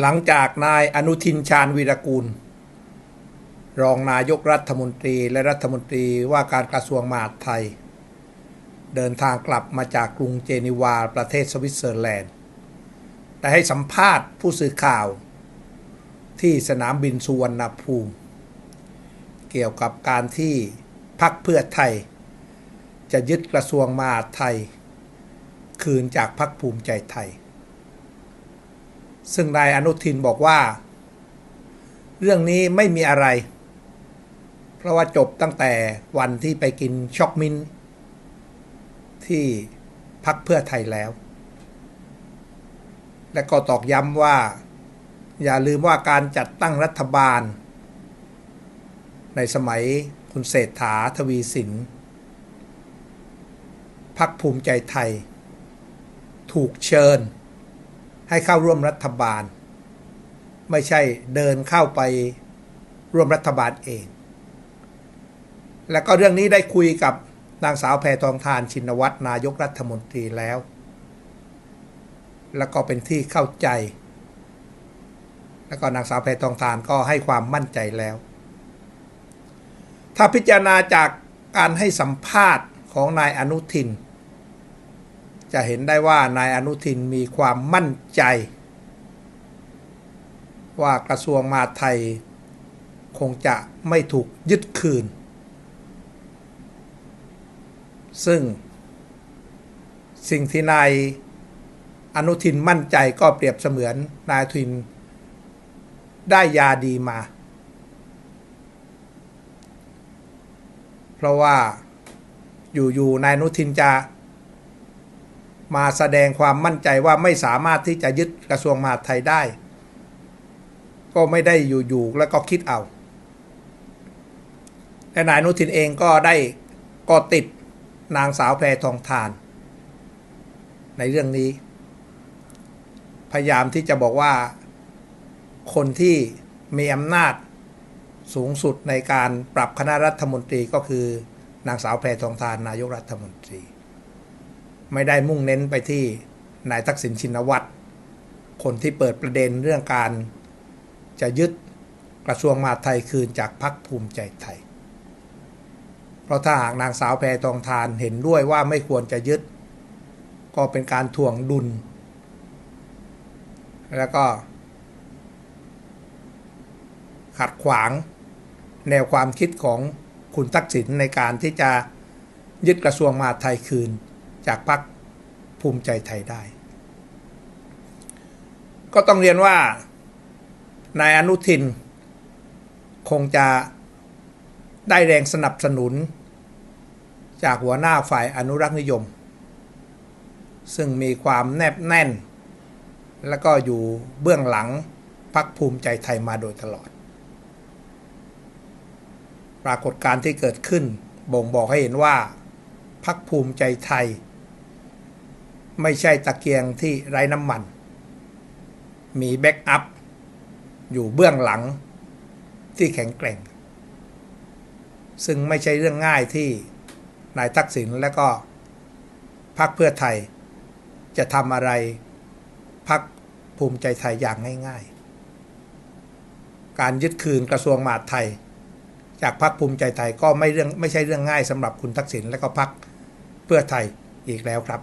หลังจากนายอนุทินชาญวีรกูล รองนายกรัฐมนตรีและรัฐมนตรีว่าการกระทรวงมหาดไทย เดินทางกลับมาจากกรุงเจนีวาประเทศสวิตเซอร์แลนด์ได้ให้สัมภาษณ์ผู้สื่อข่าว ที่สนามบินสุวรรณภูมิ เกี่ยวกับการที่พักเพื่อไทย จะยึดกระทรวงมหาดไทย คืนจากพักภูมิใจไทย ซึ่งนายอนุทินบอกว่า เรื่องนี้ไม่มีอะไร เพราะว่าจบตั้งแต่วันที่ไปกินช็อกมินที่พักเพื่อไทยแล้ว และก็ตอกย้ำว่า อย่าลืมว่าการจัดตั้งรัฐบาล ในสมัยคุณเศรษฐาทวีสินพักภูมิใจไทย ถูกเชิญ ให้เข้าร่วมรัฐบาล ไม่ใช่เดินเข้าไปร่วมรัฐบาลเอง และก็เรื่องนี้ได้คุยกับนางสาวแพทองทานชินวัตรนายกรัฐมนตรีแล้ว แล้วก็เป็นที่เข้าใจ แล้วก็นางสาวแพทองทานก็ให้ความมั่นใจแล้ว ถ้าพิจารณาจากการให้สัมภาษณ์ของนายอนุทิน จะเห็นได้ว่านายอนุทินมีความมั่นใจ ว่ากระทรวงมาไทย คงจะไม่ถูกยึดคืน ซึ่ง สิ่งที่นายอนุทินมั่นใจก็เปรียบเสมือนนายทิน ได้ยาดีมา เพราะว่าอยู่ๆนายอนุทินจะ มาแสดงความมั่นใจว่าไม่สามารถที่จะยึดกระทรวงมหาดไทยได้ ก็ไม่ได้อยู่ๆแล้วก็คิดเอาและนายนุทินเองก็ได้ก็ติดนางสาวแพรทองทาน ในเรื่องนี้ พยายามที่จะบอกว่าคนที่มีอำนาจสูงสุดในการปรับคณะรัฐมนตรีก็คือนางสาวแพรทองทานนายกรัฐมนตรี ไม่ได้มุ่งเน้นไปที่นายทักษิณชินวัตร คนที่เปิดประเด็นเรื่องการจะยึดกระทรวงมหาดไทยคืนจากพรรคภูมิใจไทย เพราะถ้าหากนางสาวแพทองทานเห็นด้วยว่าไม่ควรจะยึด ก็เป็นการถ่วงดุล แล้วก็ ขัดขวางแนวความคิดของคุณทักษิณในการที่จะยึดกระทรวงมหาดไทยคืน จากพรรคภูมิใจไทยได้ ก็ต้องเรียนว่านายอนุทิน คงจะได้แรงสนับสนุน จากหัวหน้าฝ่ายอนุรักษ์นิยม ซึ่งมีความแนบแน่น และก็อยู่เบื้องหลังพรรคภูมิใจไทยมาโดยตลอด ปรากฏการณ์ที่เกิดขึ้นบ่งบอกให้เห็นว่าพรรคภูมิใจไทย ไม่ใช่ตะเกียงที่ไร้น้ำมัน มีแบ็กอัพอยู่เบื้องหลังที่แข็งแกร่ง ซึ่งไม่ใช่เรื่องง่ายที่นายทักษิณและก็พรรคเพื่อไทย จะทำอะไรพรรคภูมิใจไทยอย่างง่ายๆ การยึดคืนกระทรวงมหาดไทย จากพรรคภูมิใจไทยก็ไม่เรื่องไม่ใช่เรื่องง่ายสำหรับคุณทักษิณและก็พรรคเพื่อไทยอีกแล้วครับ